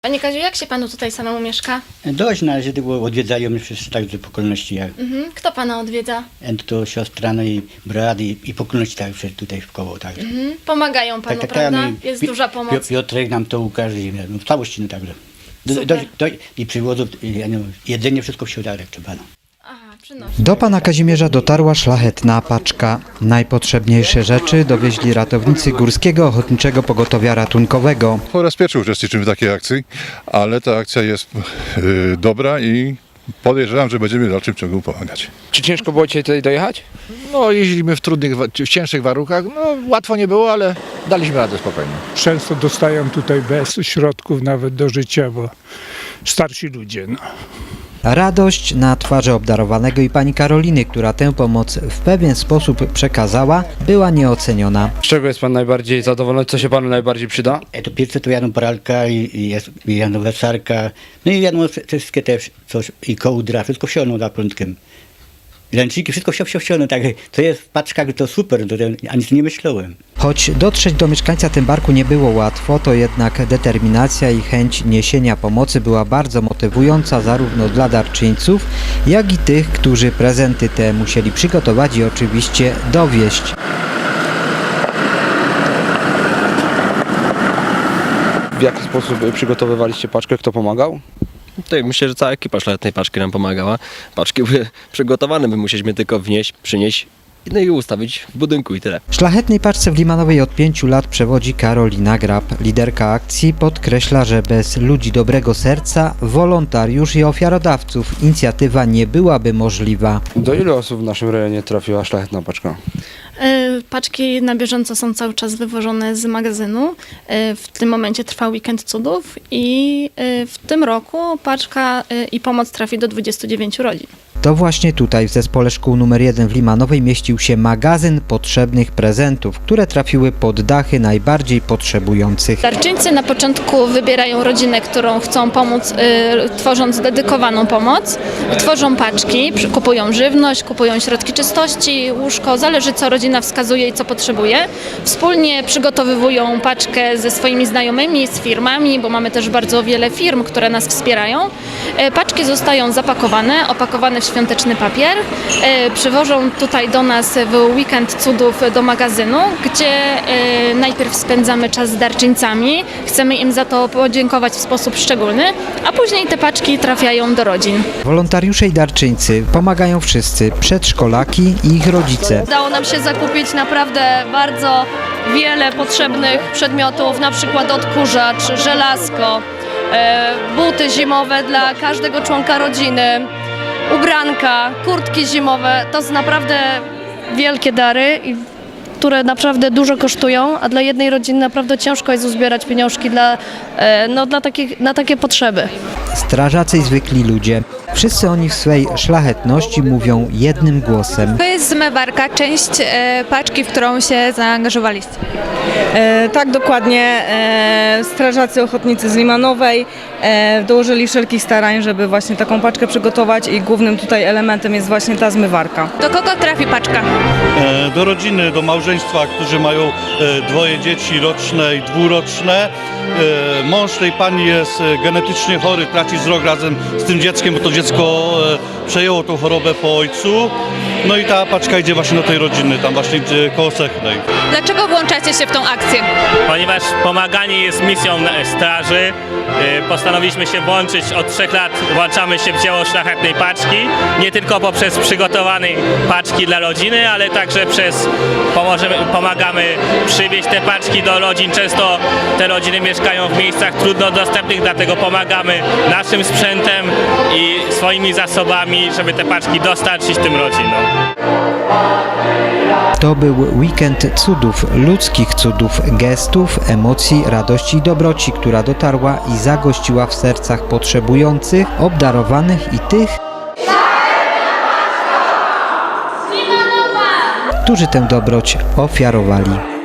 Panie Kaziu, jak się panu tutaj samemu mieszka? Dość na razie było odwiedzają wszyscy także po okolności jak Mhm. Kto pana odwiedza? to siostra, no i brat i, i po okolności tak wszyscy tutaj w koło także. Mhm. Pomagają panu, prawda? no i Jest Pi- duża pomoc. Piotrek nam to ukaże i no, w całości no także. Do, Super. do, do, I przywodzą no, jedzenie, wszystko w środek trzeba. No. Do pana Kazimierza dotarła szlachetna paczka. Najpotrzebniejsze rzeczy dowieźli ratownicy Górskiego Ochotniczego Pogotowia Ratunkowego. Po raz pierwszy uczestniczymy w takiej akcji, ale ta akcja jest y, dobra i podejrzewam, że będziemy w dalszym ciągu pomagać. Czy ciężko było Cię tutaj dojechać? No, jeździliśmy w trudnych, w cięższych warunkach. No, łatwo nie było, ale daliśmy radę spokojnie. często dostają tutaj bez środków nawet do życia, bo starsi ludzie. No. Radość na twarzy obdarowanego i pani Karoliny, która tę pomoc w pewien sposób przekazała, była nieoceniona. Z czego jest Pan najbardziej zadowolony? Co się Panu najbardziej przyda? E to pierwsze to jadą pralka i, i jest i jadą wesarka, no i jadą wszystkie te coś i kołdra, wszystko wsioną za prądkiem. Ręczniki, wszystko wsio, wsio, tak, to jest w paczkach, to super, to, ja nic nie myślałem. Choć dotrzeć do mieszkańca Tymbarku nie było łatwo, to jednak determinacja i chęć niesienia pomocy była bardzo motywująca zarówno dla darczyńców, jak i tych, którzy prezenty te musieli przygotować i oczywiście dowieść. W jaki sposób przygotowywaliście paczkę? Kto pomagał? Tutaj myślę, że cała ekipa szlachetnej paczki nam pomagała. Paczki były przygotowane, my musieliśmy tylko wnieść, przynieść no i ustawić w budynku i tyle. Szlachetnej paczce w Limanowej od pięciu lat przewodzi Karolina Grab. Liderka akcji podkreśla, że bez ludzi dobrego serca, wolontariusz i ofiarodawców inicjatywa nie byłaby możliwa. Do ilu osób w naszym rejonie trafiła szlachetna paczka? E, Paczki na bieżąco są cały czas wywożone z magazynu. E, W tym momencie trwa weekend cudów i e, w tym roku paczka i pomoc trafi do 29 rodzin. To właśnie tutaj w zespole szkół nr 1 w Limanowej mieścił się magazyn potrzebnych prezentów, które trafiły pod dachy najbardziej potrzebujących. Darczyńcy na początku wybierają rodzinę, którą chcą pomóc, y, tworząc dedykowaną pomoc. Tworzą paczki, kupują żywność, kupują środki czystości, łóżko, zależy co rodzina wskazuje i co potrzebuje. Wspólnie przygotowywują paczkę ze swoimi znajomymi, z firmami, bo mamy też bardzo wiele firm, które nas wspierają. E, Paczki zostają zapakowane, opakowane w świąteczny papier. E, Przywożą tutaj do nas w weekend cudów do magazynu, gdzie e, najpierw spędzamy czas z darczyńcami. Chcemy im za to podziękować w sposób szczególny, a później te paczki trafiają do rodzin. Wolontariusze i darczyńcy pomagają wszyscy, przedszkolaki i ich rodzice. Udało nam się zakupić naprawdę bardzo wiele potrzebnych przedmiotów, na przykład odkurzacz, żelazko, e, buty zimowe dla każdego członka rodziny, ubranka, kurtki zimowe. To są naprawdę wielkie dary, które naprawdę dużo kosztują, a dla jednej rodziny naprawdę ciężko jest uzbierać pieniążki dla, e, no, dla takich, na takie potrzeby. Strażacy i zwykli ludzie. Wszyscy oni w swej szlachetności mówią jednym głosem. To jest zmywarka, część e, paczki, w którą się zaangażowaliście. E, tak, dokładnie. E, strażacy ochotnicy z Limanowej e, dołożyli wszelkich starań, żeby właśnie taką paczkę przygotować i głównym tutaj elementem jest właśnie ta zmywarka. Do kogo trafi paczka? e, do rodziny, do małżeństwa, którzy mają e, dwoje dzieci roczne i dwuroczne. E, Mąż tej pani jest e, genetycznie chory, traci wzrok razem z tym dzieckiem, bo to dziecko e, przejęło tą chorobę po ojcu. No i ta paczka idzie właśnie do tej rodziny, tam właśnie gdzie koło Sechnej. Dlaczego włączacie się w tą akcję? Ponieważ pomaganie jest misją e, straży, e, postanowiliśmy się włączyć. Od trzech lat włączamy się w dzieło szlachetnej paczki. Nie tylko poprzez przygotowane paczki dla rodziny, ale także przez pomożemy, pomagamy przywieźć te paczki do rodzin. Często te rodziny mieszkają w miejscach trudno dostępnych, dlatego pomagamy naszym sprzętem i swoimi zasobami, żeby te paczki dostarczyć tym rodzinom. To był weekend cudów, ludzkich cudów, gestów, emocji, radości i dobroci, która dotarła i zagościła w sercach potrzebujących, obdarowanych i tych, którzy tę dobroć ofiarowali.